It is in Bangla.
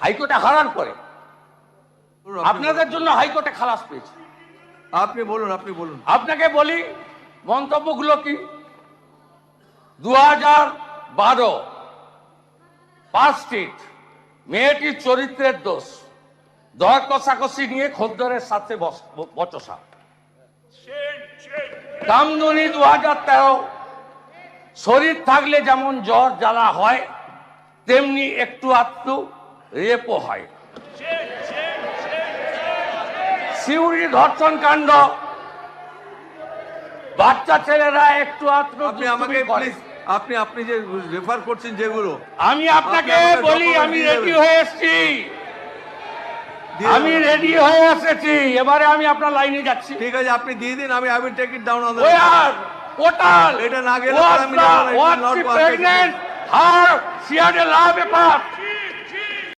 হাইকোর্টে হারার পরে। আপনাদের জন্য হাইকোর্টে খালাস পেয়েছে। আপনি বলুন আপনি বলুন। আপনাকে বলি মন্তব্যগুলো কি? দু হাজার বারো পাঁচ স্ট্রিট মেয়েটির চরিত্রের দোষ দর কষাকষি নিয়ে খদ্দরের সাথে বচসা। কামদুনি দু হাজার তেরো শরীর থাকলে যেমন জ্বর জ্বালা হয় তেমনি একটু আধটু রেপও হয়। সিউড়ি ধর্ষণ কাণ্ড। বাচ্চা ছেলেরা একটু আপনি আমাকে প্লিজ আপনি আপনি যে রেফার করছেন যেগুলো আমি আপনাকে বলি আমি রেডি হয়ে এসেছি। আমি রেডি হয়ে এসেছি। এবারে আমি আপনার লাইনে যাচ্ছি। ঠিক আছে আপনি দিয়ে দিন আমি will take it down on? Portal. এটা না গেলে আমি not she